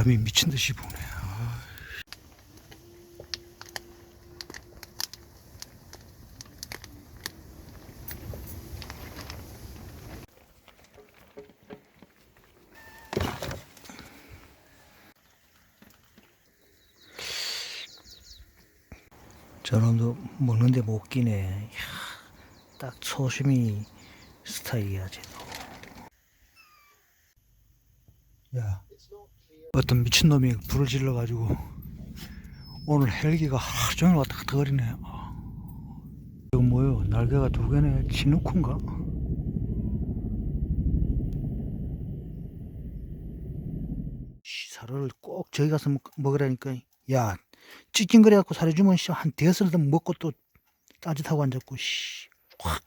바람이 미친 듯이 부네. 아. 저놈도 먹는데 못 끼네. 딱 초심이 스타일이야, 쟤도. 야, 어떤 미친놈이 불을 질러가지고 오늘 헬기가 하루 종일 왔다 갔다 거리네. 아. 이거 뭐요? 날개가 두 개네. 씨, 사료를 꼭 저기 가서 먹, 먹으라니까. 야, 찌찡거려갖고 사료 주면 씨, 한 대여섯 번 먹고 또 딴짓하고 앉았고, 씨. 확